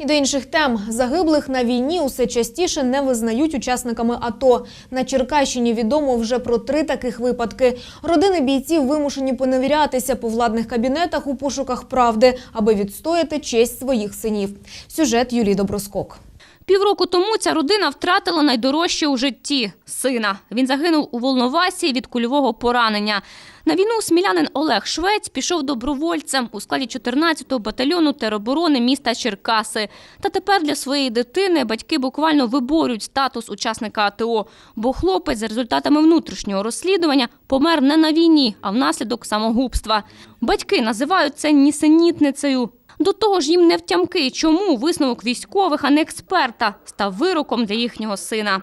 І до інших тем загиблих на війні усе частіше не визнають учасниками АТО. На Черкащині відомо вже про три таких випадки. Родини бійців вимушені поневірятися по владних кабінетах у пошуках правди, аби відстояти честь своїх синів. Сюжет Юлії Доброскок. Півроку тому ця родина втратила найдорожче у житті сина. Він загинув у Волновасі від кульового поранення. На війну смілянин Олег Швець пішов добровольцем у складі 14-го батальйону тероборони міста Черкаси. Та тепер для своєї дитини батьки буквально виборюють статус учасника АТО, бо хлопець за результатами внутрішнього розслідування помер не на війні, а внаслідок самогубства. Батьки називають це нісенітницею. До того ж, їм не втямки, чому висновок військових, а не експерта, став вироком для їхнього сина.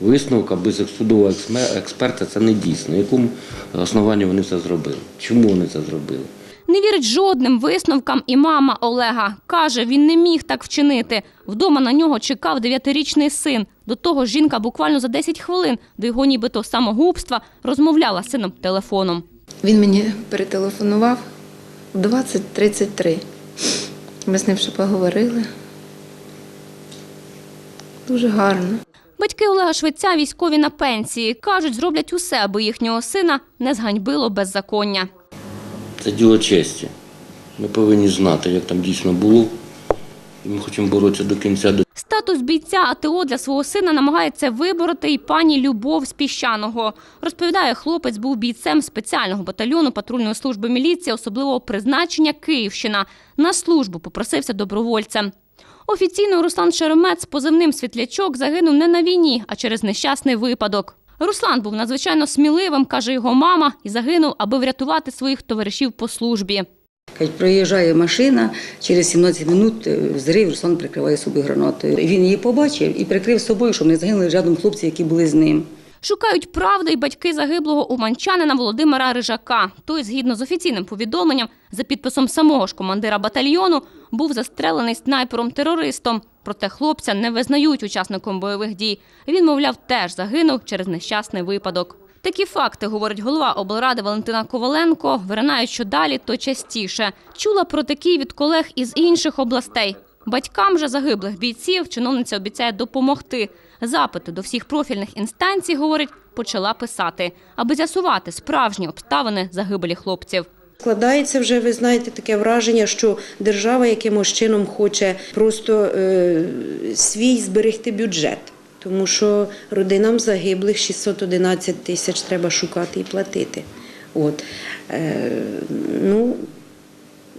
Висновка без судового експерта це не дійсно. На якому основанні вони це зробили? Чому вони це зробили? Не вірить жодним висновкам і мама Олега. Каже, він не міг так вчинити. Вдома на нього чекав дев'ятирічний син. До того ж, жінка буквально за 10 хвилин до його нібито самогубства розмовляла з сином телефоном. Він мені перетелефонував в 20.33. Ми з ним ще поговорили. Дуже гарно. Батьки Олега Швеця військові на пенсії. Кажуть, зроблять усе, аби їхнього сина не зганьбило беззаконня. Це діло честі. Ми повинні знати, як там дійсно було. Ми хочемо боротися до кінця. Статус бійця АТО для свого сина намагається вибороти і пані Любов з Піщаного. Розповідає, хлопець був бійцем спеціального батальйону патрульної служби міліції особливого призначення Київщина. На службу попросився добровольцем. Офіційно Руслан Шеремет з позивним світлячок загинув не на війні, а через нещасний випадок. Руслан був надзвичайно сміливим, каже його мама, і загинув, аби врятувати своїх товаришів по службі. Кажуть, проїжджає машина, через 17 минут е, взрив, Руслан прикриває собою гранатою. Він її побачив і прикрив собою, щоб не загинули рядом хлопці, які були з ним. Шукають правди й батьки загиблого уманчанина Володимира Рижака. Той, згідно з офіційним повідомленням, за підписом самого ж командира батальйону, був застрелений снайпером-терористом. Проте хлопця не визнають учасником бойових дій. Він, мовляв, теж загинув через нещасний випадок. Такі факти, говорить голова облради Валентина Коваленко, виринають що далі, то частіше. Чула про такі від колег із інших областей. Батькам же загиблих бійців чиновниця обіцяє допомогти. Запити до всіх профільних інстанцій, говорить, почала писати, аби з'ясувати справжні обставини загибелі хлопців. Складається вже, ви знаєте, таке враження, що держава якимось чином хоче просто е, свій зберегти бюджет. Тому що родинам загиблих 611 тисяч треба шукати і платити. От. Е, ну,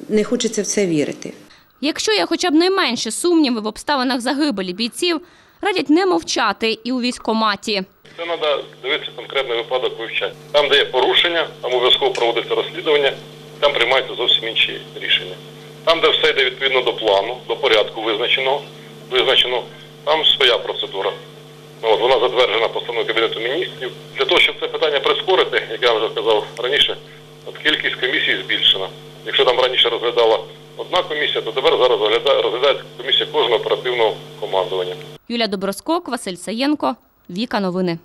не хочеться в це вірити. Якщо є хоча б найменші сумніви в обставинах загибелі бійців, радять не мовчати і у військкоматі. Це треба дивитися конкретний випадок вивчати. Там, де є порушення, там обов'язково проводиться розслідування, там приймаються зовсім інші рішення. Там, де все йде відповідно до плану, до порядку визначеного, визначено, там своя процедура. От, вона затверджена постановою Кабінету міністрів. Для того, щоб це питання прискорити, як я вже сказав раніше, от кількість комісій збільшена. Якщо там раніше розглядала одна комісія, то тепер зараз розглядає, розглядається комісія кожного оперативного командування. Юлія Доброскок, Василь Саєнко, Віка Новини.